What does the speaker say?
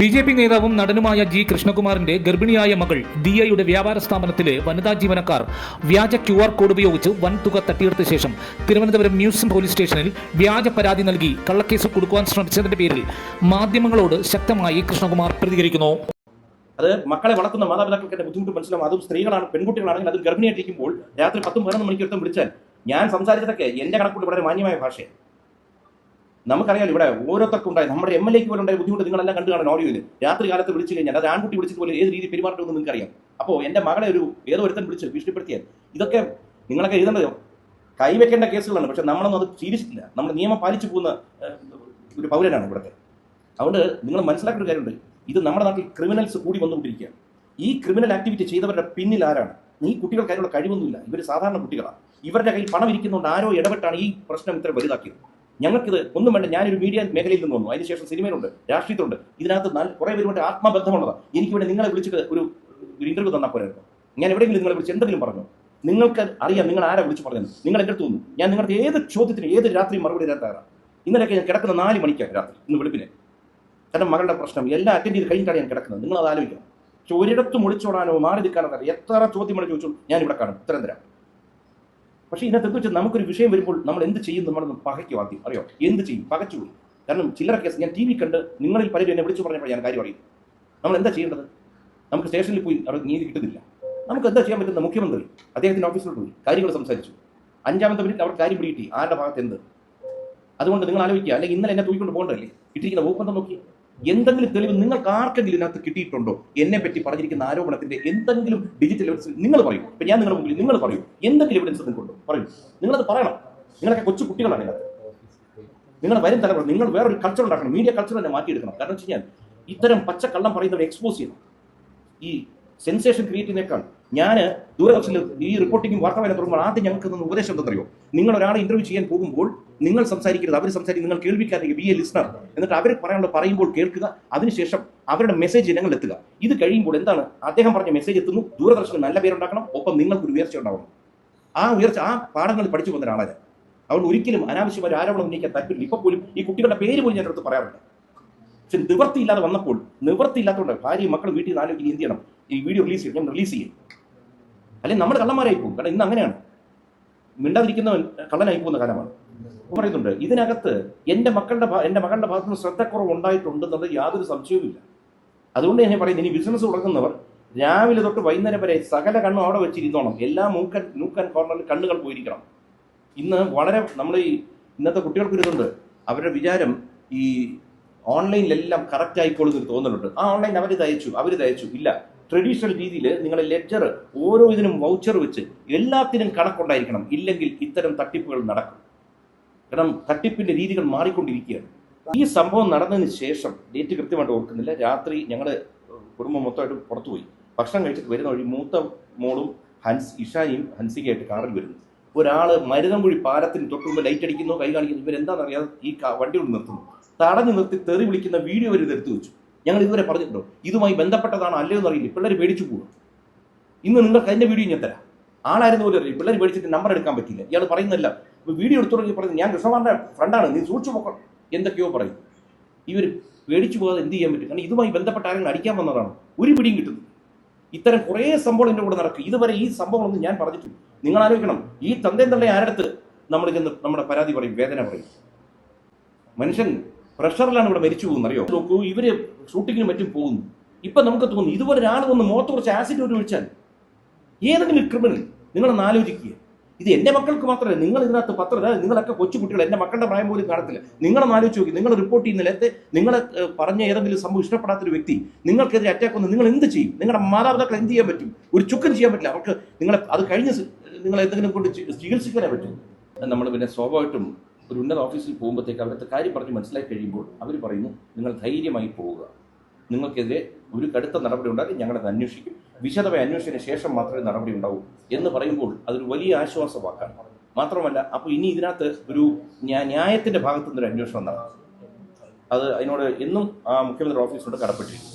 B J P നേതാവും നടനുമായ G കൃഷ്ണകുമാറിന്റെ ഗർഭിണിയായ മകൾ ദിയയുടെ വ്യാപാര സ്ഥാപനത്തിലെ വനിതാ ജീവനക്കാർ വ്യാജ ക്യു ആർ കോഡ് ഉപയോഗിച്ച് വൻ തുക തട്ടിയെടുത്ത ശേഷം തിരുവനന്തപുരം മ്യൂസിയം പോലീസ് സ്റ്റേഷനിൽ വ്യാജ പരാതി നൽകി കള്ളക്കേസ് കൊടുക്കുവാൻ ശ്രമിച്ചതിന്റെ പേരിൽ മാധ്യമങ്ങളോട് ശക്തമായി കൃഷ്ണകുമാർ പ്രതികരിക്കുന്നു. അത് മക്കളെ വളർത്തുന്ന മാതാപിതാക്കൾക്ക് ബുദ്ധിമുട്ട് മനസ്സിലാവും. അതും സ്ത്രീകളാണ് പെൺകുട്ടികളാണെങ്കിൽ അത് ഗർഭിണിയായിട്ടിരിക്കുമ്പോൾ രാത്രി പത്തും പതിനൊന്ന് മണിക്കൂർത്തും വിളിച്ചാൽ ഞാൻ സംസാരിച്ചതൊക്കെ എന്റെ കണക്കൂട്ട് വളരെ മാന്യമായ ഭാഷയാണ്. നമുക്കറിയാലോ ഇവിടെ ഓരോരുത്തർക്കും ഉണ്ടായി നമ്മുടെ എം എൽ എക്ക് പോലെ ഉണ്ടായ ബുദ്ധിമുട്ട് നിങ്ങളെല്ലാം കണ്ടു കാണാൻ ഓഡിയോയിൽ രാത്രി കാലത്ത് വിളിച്ചു കഴിഞ്ഞാൽ അത് ആൺകുട്ടി വിളിച്ചത് പോലെ ഏത് രീതി പെരുമാറുന്നു നിങ്ങൾക്ക് അറിയാം അപ്പോൾ എന്റെ മകളെ ഒരു ഏതോ ഒരുത്തൻ വിളിച്ച് ഭീഷണിപ്പെടുത്തിയാൽ ഇതൊക്കെ നിങ്ങളൊക്കെ എഴുതേണ്ടത് കൈവെക്കേണ്ട കേസുകളാണ്. പക്ഷെ നമ്മളൊന്നും അത് ചീരിച്ചിട്ടില്ല നമ്മൾ നിയമം പാലിച്ചു പോകുന്ന ഒരു പൗരനാണ് ഇവിടുത്തെ. അതുകൊണ്ട് നിങ്ങൾ മനസ്സിലാക്കേണ്ട ഒരു കാര്യമുണ്ട്. ഇത് നമ്മുടെ നാട്ടിൽ ക്രിമിനൽസ് കൂടി വന്നുകൊണ്ടിരിക്കുകയാണ്. ഈ ക്രിമിനൽ ആക്ടിവിറ്റി ചെയ്തവരുടെ പിന്നിൽ ആരാണ്? ഈ കുട്ടികൾക്ക് അതിനുള്ള കഴിവൊന്നുമില്ല. ഇവർ സാധാരണ കുട്ടികളാണ് ഇവരുടെ കയ്യിൽ പണം ഇരിക്കുന്നതുകൊണ്ട് ആരോ ഇടപെട്ടാണ് ഈ പ്രശ്നം ഇത്ര വലുതാക്കിയത്. ഞങ്ങൾക്കിത് ഒന്നും വേണ്ട. ഞാനൊരു മീഡിയ മേഖലയിൽ നിന്ന് വന്നു. അതിനുശേഷം സിനിമയിലുണ്ട് രാഷ്ട്രീയത്തിലുണ്ട്. ഇതിനകത്ത് നല്ല കുറേ പേരുമായിട്ട് ആത്മബന്ധമുള്ളതാണ് എനിക്ക് വേണ്ടി നിങ്ങളെ വിളിച്ചിട്ട് ഒരു ഇന്റർവ്യൂ തന്നാൽ പോരായിരുന്നു. ഞാൻ എവിടെയെങ്കിലും നിങ്ങളെ വിളിച്ച് എന്തെങ്കിലും പറഞ്ഞു? നിങ്ങൾക്ക് അറിയാം നിങ്ങൾ ആരാ വിളിച്ച് പറഞ്ഞത്. നിങ്ങൾ എന്റെ അടുത്ത് ഞാൻ നിങ്ങൾക്ക് ഏത് ചോദ്യത്തിന് ഏത് രാത്രി മറുപടി തരാൻ തയ്യാറാണ് ഇന്നലെയൊക്കെ ഞാൻ കിടക്കുന്ന നാല് മണിക്കാണ് രാത്രി ഇന്ന് വെളുപ്പിനെ. കാരണം മകളുടെ പ്രശ്നം എല്ലാം അറ്റൻഡ് ചെയ്ത് കഴിഞ്ഞിട്ടാണ് ഞാൻ കിടക്കുന്നത്. നിങ്ങൾ അത് ആലോചിക്കണം. പക്ഷെ ഒരിടത്തും ഒളിച്ചോടാനോ മാറി നിൽക്കാനോ എത്ര ചോദ്യം ചോദിച്ചു ഞാൻ ഇവിടെ കാണും. ഉത്തരം തരാം. പക്ഷേ ഇതിനകത്ത് എന്ത് വെച്ചാൽ നമുക്കൊരു വിഷയം വരുമ്പോൾ നമ്മൾ എന്ത് ചെയ്യും നമ്മളൊന്ന് പകയ്ക്കും ആദ്യം. അറിയോ? എന്ത് ചെയ്യും? പകച്ചുപോയി കാരണം ചില്ലറ കേസ് ഞാൻ ടി വി കണ്ട് നിങ്ങളിൽ പലരും എന്നെ വിളിച്ചു പറഞ്ഞപ്പോൾ ഞാൻ കാര്യം അറിയും നമ്മൾ എന്താ ചെയ്യേണ്ടത്? നമുക്ക് സ്റ്റേഷനിൽ പോയി അവിടെ നീതി കിട്ടുന്നില്ല. നമുക്ക് എന്താ ചെയ്യാൻ പറ്റുന്ന മുഖ്യമന്ത്രി അദ്ദേഹത്തിന്റെ ഓഫീസിലോട്ട് പോയി കാര്യങ്ങൾ സംസാരിച്ചു. അഞ്ചാമത്തെ മിനിറ്റ് അവർ കാര്യം പിടികിട്ടി. ആരുടെ ഭാഗത്ത് എന്ത് അതുകൊണ്ട് നിങ്ങൾ ആലോചിക്കുക. അല്ലെങ്കിൽ ഇന്നലെ എന്നെ തൂക്കിക്കൊണ്ട് പോകണ്ടല്ലേ ഇട്ടിരിക്കുന്ന വകുപ്പ് നോക്കി എന്തെങ്കിലും തെളിവ് നിങ്ങൾക്ക് ആർക്കെങ്കിലും ഇതിനകത്ത് കിട്ടിയിട്ടുണ്ടോ? എന്നെ പറ്റി പറഞ്ഞിരിക്കുന്ന ആരോപണത്തിന്റെ എന്തെങ്കിലും ഡിജിറ്റൽ എവിഡൻസ് നിങ്ങൾ പറയൂ. ഇപ്പൊ ഞാൻ നിങ്ങളുടെ മുമ്പിൽ നിങ്ങൾ പറയൂ. എന്തെങ്കിലും എവിഡൻസ് നിങ്ങൾക്കുണ്ടോ? പറയൂ. നിങ്ങളത് പറയണം. നിങ്ങളൊക്കെ കൊച്ചു കുട്ടികളാണ് ഇതിനകത്ത്. നിങ്ങൾ വരും തലമുറ നിങ്ങൾ വേറൊരു കൾച്ചർ ഉണ്ടാക്കണം. മീഡിയ കൾച്ചർ തന്നെ മാറ്റിയെടുക്കണം. കാരണം വെച്ച് കഴിഞ്ഞാൽ ഇത്തരം പച്ചക്കള്ളം പറയുന്നവരെ എക്സ്പോസ് ചെയ്യണം. ഈ സെൻസേഷൻ ക്രിയേറ്റ് ഞാൻ ദൂരദർശനിൽ ഈ റിപ്പോർട്ടിംഗ് വാർത്താവായന തുടങ്ങുമ്പോൾ ആദ്യം ഞങ്ങൾക്ക് തന്ന ഉപദേശം എന്തെന്നറിയോ? നിങ്ങൾ ഒരാളെ ഇന്റർവ്യൂ ചെയ്യാൻ പോകുമ്പോൾ നിങ്ങൾ സംസാരിക്കരുത് അവർ സംസാരിക്കും നിങ്ങൾ കേൾവിക്കാതെ ബി എ ലിസ്ണർ എന്നിട്ട് അവർ പറയാനുള്ള പറയുമ്പോൾ കേൾക്കുക അതിനുശേഷം അവരുടെ മെസ്സേജ് ജനങ്ങൾ എത്തുക. ഇത് കഴിയുമ്പോൾ എന്താണ്? അദ്ദേഹം പറഞ്ഞ മെസ്സേജ് എത്തുന്നു ദൂരദർശന് നല്ല പേരുണ്ടാക്കണം ഒപ്പം നിങ്ങൾക്ക് ഒരു ഉയർച്ച ഉണ്ടാവണം. ആ ഉയർച്ച ആ പാഠങ്ങൾ പഠിച്ചു വന്ന ഒരാളാണ് അവൾ ഒരിക്കലും അനാവശ്യമായ ആരോപണം ഉന്നയിക്കാൻ താല്പര്യം ഇപ്പൊ പോലും ഈ കുട്ടികളുടെ പേര് പോലും ഞാൻ അടുത്ത് പറയാറുണ്ട് പക്ഷെ നിവൃത്തിയില്ലാതെ വന്നപ്പോൾ നിവൃത്തിയില്ലാത്തതുകൊണ്ട് ഭാര്യയും മക്കളും വീട്ടിൽ നിന്ന് ആലോചിക്കും എന്ത് ചെയ്യണം? ഈ വീഡിയോ റിലീസ് ചെയ്യും ഞാൻ റിലീസ് ചെയ്യും. അല്ലെങ്കിൽ നമ്മൾ കള്ളന്മാരായി പോകും. കാരണം ഇന്ന് അങ്ങനെയാണ്. മിണ്ടാതിരിക്കുന്നവൻ കള്ളനായി പോകുന്ന കാലമാണ്. പറയുന്നുണ്ട് ഇതിനകത്ത് എന്റെ മക്കളുടെ എന്റെ മകളുടെ ഭാഗത്ത് നിന്ന് ശ്രദ്ധക്കുറവ് ഉണ്ടായിട്ടുണ്ടെന്നുള്ളത് യാതൊരു സംശയവുമില്ല. അതുകൊണ്ട് ഞാൻ പറയുന്നത് ഇനി ബിസിനസ് തുടങ്ങുന്നവർ രാവിലെ തൊട്ട് വൈകുന്നേരം വരെ സകല കണ്ണും അവിടെ വെച്ചിരുന്നോണം. എല്ലാ മൂക്കൻ മൂക്കൻ കോർണറിൽ കണ്ണുകൾ പോയിരിക്കണം. ഇന്ന് വളരെ നമ്മൾ ഈ ഇന്നത്തെ കുട്ടികൾക്ക് ഇതുണ്ട്. അവരുടെ വിചാരം ഈ ഓൺലൈനിലെല്ലാം കറക്റ്റ് ആയിക്കോളും എന്ന് തോന്നലുണ്ട്. ആ ഓൺലൈൻ അവർ തയച്ചു അവർ തയച്ചു. ഇല്ല. ട്രഡീഷണൽ രീതിയിൽ നിങ്ങളെ ലെഡ്ജർ ഓരോ ഇതിനും വൗച്ചർ വെച്ച് എല്ലാത്തിനും കണക്കുണ്ടായിരിക്കണം. ഇല്ലെങ്കിൽ ഇത്തരം തട്ടിപ്പുകൾ നടക്കും. കാരണം തട്ടിപ്പിന്റെ രീതികൾ മാറിക്കൊണ്ടിരിക്കുകയാണ്. ഈ സംഭവം നടന്നതിന് ശേഷം ഡേറ്റ് കൃത്യമായിട്ട് ഓർക്കുന്നില്ല. രാത്രി ഞങ്ങളുടെ കുടുംബം മൊത്തമായിട്ട് പുറത്തുപോയി. ഭക്ഷണം കഴിച്ചിട്ട് വരുന്ന വഴി മൂത്ത മോളും ഹൻസ് ഇഷാനിയും ഹൻസികയായിട്ട് കാറിൽ വരുന്നു. ഒരാൾ മരുതംകുഴി പാലത്തിന് തൊട്ടുമ്പോൾ ലൈറ്റ് അടിക്കുന്നു കൈ കാണിക്കുന്നു. ഇവരെന്താണെന്നറിയാതെ ഈ വണ്ടി കൊണ്ട് നിർത്തുന്നു. തടഞ്ഞു നിർത്തി തെറി വിളിക്കുന്ന വീഡിയോ വരെ എടുത്തു വെച്ചു. ഞങ്ങൾ ഇതുവരെ പറഞ്ഞിട്ടുണ്ടോ? ഇതുമായി ബന്ധപ്പെട്ടതാണോ എന്ന് അറിയില്ല. പിള്ളേർ പേടിച്ചു പോകും ഇന്ന് നിങ്ങൾക്ക് അതിന്റെ വീഡിയോ ഞാൻ തരാം. ആളായിരുന്നു പോലും അറിയില്ല. പിള്ളേർ പേടിച്ചിട്ട് നമ്പർ എടുക്കാൻ പറ്റില്ല ഇയാൾ പറയുന്നില്ല വീഡിയോ എടുത്തു തുടങ്ങി പറയുന്നത് ഞാൻ കൃഷ്ണമാറിന്റെ ഫ്രണ്ടാണ് നീ സൂക്ഷിച്ചു നോക്കണം എന്തൊക്കെയോ പറയും. ഇവർ പേടിച്ചു പോകാതെ എന്ത് ചെയ്യാൻ പറ്റും? കാരണം ഇതുമായി ബന്ധപ്പെട്ട ആരെങ്കിലും അടിക്കാൻ വന്നതാണ്? ഒരു പിടിയും കിട്ടുന്നു ഇത്തരം കുറേ സംഭവം എന്റെ കൂടെ നടക്കും. ഇതുവരെ ഈ സംഭവങ്ങളൊന്നും ഞാൻ പറഞ്ഞിട്ടില്ല. നിങ്ങൾ ആലോചിക്കണം. ഈ തന്തയും തള്ളയും ആരടുത്ത് നമ്മൾ ചെന്ന് നമ്മുടെ പരാതി പറയും വേദന പറയും? മനുഷ്യൻ പ്രഷറിലാണ് ഇവിടെ മരിച്ചു പോകുന്നത്. അറിയോ? നോക്കൂ ഇവർ ഷൂട്ടിങ്ങിന് മറ്റും പോകുന്നു. ഇപ്പൊ നമുക്ക് തോന്നുന്നു ഇതുപോലെ ഒരാൾ വന്ന് മുഖത്ത് കുറച്ച് ആസിഡ് ഒരു ഒഴിച്ചാൽ ഏതെങ്കിലും ക്രിമിനൽ നിങ്ങളൊന്ന് ആലോചിക്കുക ഇത് എന്റെ മക്കൾക്ക് മാത്രമല്ല നിങ്ങൾ ഇതിനകത്ത് പത്രം അതായത് നിങ്ങളൊക്കെ കൊച്ചു കുട്ടികൾ എന്റെ മക്കളുടെ പ്രായം പോലും കാണത്തില്ല. നിങ്ങളൊന്ന് ആലോചിച്ച് നോക്കി. നിങ്ങൾ റിപ്പോർട്ട് ചെയ്യുന്ന നേരത്തെ നിങ്ങളെ പറഞ്ഞ ഏതെങ്കിലും സംഭവം ഇഷ്ടപ്പെടാത്തൊരു വ്യക്തി നിങ്ങൾക്കെതിരെ അറ്റാക്ക് വന്ന് നിങ്ങൾ എന്ത് ചെയ്യും? നിങ്ങളുടെ മാതാപിതാക്കൾ എന്ത് ചെയ്യാൻ പറ്റും? ഒരു ചുക്കം ചെയ്യാൻ പറ്റില്ല. അവർക്ക് നിങ്ങളെ അത് കഴിഞ്ഞ് നിങ്ങൾ എന്തെങ്കിലും കൊണ്ട് ചികിത്സിക്കാനേ പറ്റും. നമ്മൾ പിന്നെ സ്വാഭാവികമായിട്ടും ഒരു ഉന്നത ഓഫീസിൽ പോകുമ്പോഴത്തേക്ക് അവിടുത്തെ കാര്യം പറഞ്ഞ് മനസ്സിലാക്കി കഴിയുമ്പോൾ അവർ പറയുന്നു നിങ്ങൾ ധൈര്യമായി പോവുക. നിങ്ങൾക്കെതിരെ ഒരു കടുത്ത നടപടി ഉണ്ടാകും ഞങ്ങളത് അന്വേഷിക്കും. വിശദമായി അന്വേഷണത്തിന് ശേഷം മാത്രമേ നടപടി ഉണ്ടാവൂ എന്ന് പറയുമ്പോൾ അതൊരു വലിയ ആശ്വാസ വാക്കാണ് മാത്രമല്ല അപ്പോൾ ഇനി ഇതിനകത്ത് ഒരു ന്യായത്തിന്റെ ഭാഗത്തുനിന്നൊരു ഭാഗത്തു അന്വേഷണം നടക്കും. അത് അതിനോട് എന്നും ആ മുഖ്യമന്ത്രി ഓഫീസിനോട് കടപ്പെട്ടിരിക്കും.